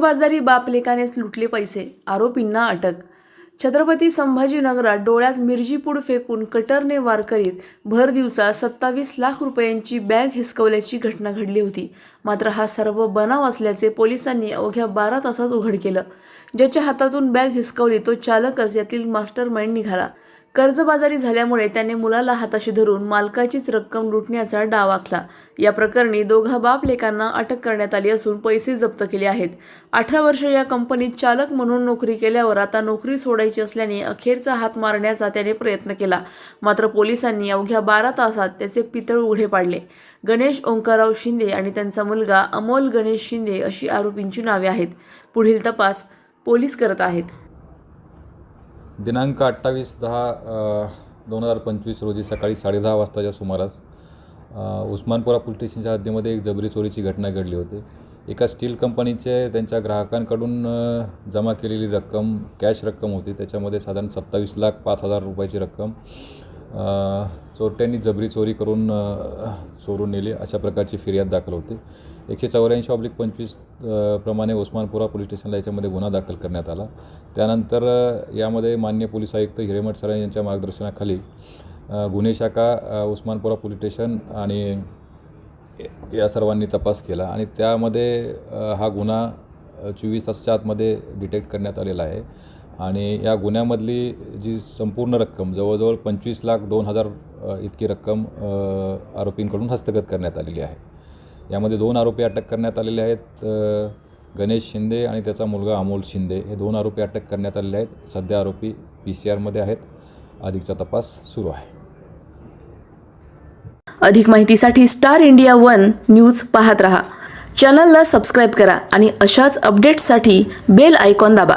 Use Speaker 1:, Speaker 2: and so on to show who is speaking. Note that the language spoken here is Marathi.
Speaker 1: कर्जबाजारी बाप लेकानेच लुटले पैसे आरोपींना अटक. छत्रपती संभाजीनगरात डोळ्यात मिरजीपूड फेकून कटरने वार करीत भर दिवसा सत्तावीस लाख रुपयांची बॅग हिसकवल्याची घटना घडली होती. मात्र हा सर्व बनाव असल्याचे पोलिसांनी अवघ्या बारा तासात उघड केलं. ज्याच्या हातातून बॅग हिसकवली तो चालकच यातील मास्टर माइंड निघाला. कर्जबाजारी झाल्यामुळे त्याने मुलाला हाताशी धरून मालकाचीच रक्कम लुटण्याचा डाव आखला. या प्रकरणी दोघा बाप लेकांना अटक करण्यात आली असून पैसे जप्त केले आहेत. अठरा वर्ष या कंपनीत चालक म्हणून नोकरी केल्यावर आता नोकरी सोडायची असल्याने अखेरचा हात मारण्याचा त्याने प्रयत्न केला. मात्र पोलिसांनी अवघ्या बारा तासात त्याचे पितळ उघडे पाडले. गणेश ओंकारराव शिंदे आणि त्यांचा मुलगा अमोल गणेश शिंदे अशी आरोपींची नावे आहेत. पुढील तपास पोलीस करत आहेत.
Speaker 2: दिनांक अठ्ठावीस दहा दोन हजार पंचवीस रोजी सकाळी साडेदहा वाजताच्या सुमारास उस्मानपुरा पोलीस स्टेशनच्या हद्दीमध्ये एक जबरी चोरीची घटना घडली होती. एका स्टील कंपनीचे त्यांच्या ग्राहकांकडून जमा केलेली रक्कम कॅश रक्कम होती. त्याच्यामध्ये साधारण सत्तावीस लाख पाच हजार रुपयाची रक्कम चोरट्यांनी जबरी चोरी करून चोरून नेली. अशा प्रकारची फिर्याद दाखल होती. एकशे चौऱ्याऐंशी ऑब्लिक पंचवीस प्रमाणे उस्मानपुरा पोलीस स्टेशनला याच्यामध्ये गुन्हा दाखल करण्यात आला. त्यानंतर यामध्ये मान्य पोलीस आयुक्त हिरेमठ सर यांच्या मार्गदर्शनाखाली गुन्हे शाखा उस्मानपुरा पोलीस स्टेशन आणि या सर्वांनी तपास केला आणि त्यामध्ये हा गुन्हा चोवीस तासाच्या आतमध्ये डिटेक्ट करण्यात आलेला आहे. आणि या गुन्ह्यामधली जी संपूर्ण रक्कम जवळजवळ पंचवीस लाख दोन हजार इतकी रक्कम आरोपींकडून हस्तगत करण्यात आलेली आहे. यामध्ये दोन आरोपी अटक करण्यात आलेले आहेत गणेश शिंदे आणि त्याचा मुलगा अमोल शिंदे. हे दोन आरोपी अटक करण्यात आलेले आहेत. सध्या आरोपी पी सी आरमध्ये आहेत. अधिकचा तपास सुरू आहे.
Speaker 1: अधिक माहितीसाठी स्टार इंडिया वन न्यूज पाहत रहा. चॅनलला सबस्क्राईब करा आणि अशाच अपडेट्ससाठी बेल आयकॉन दाबा.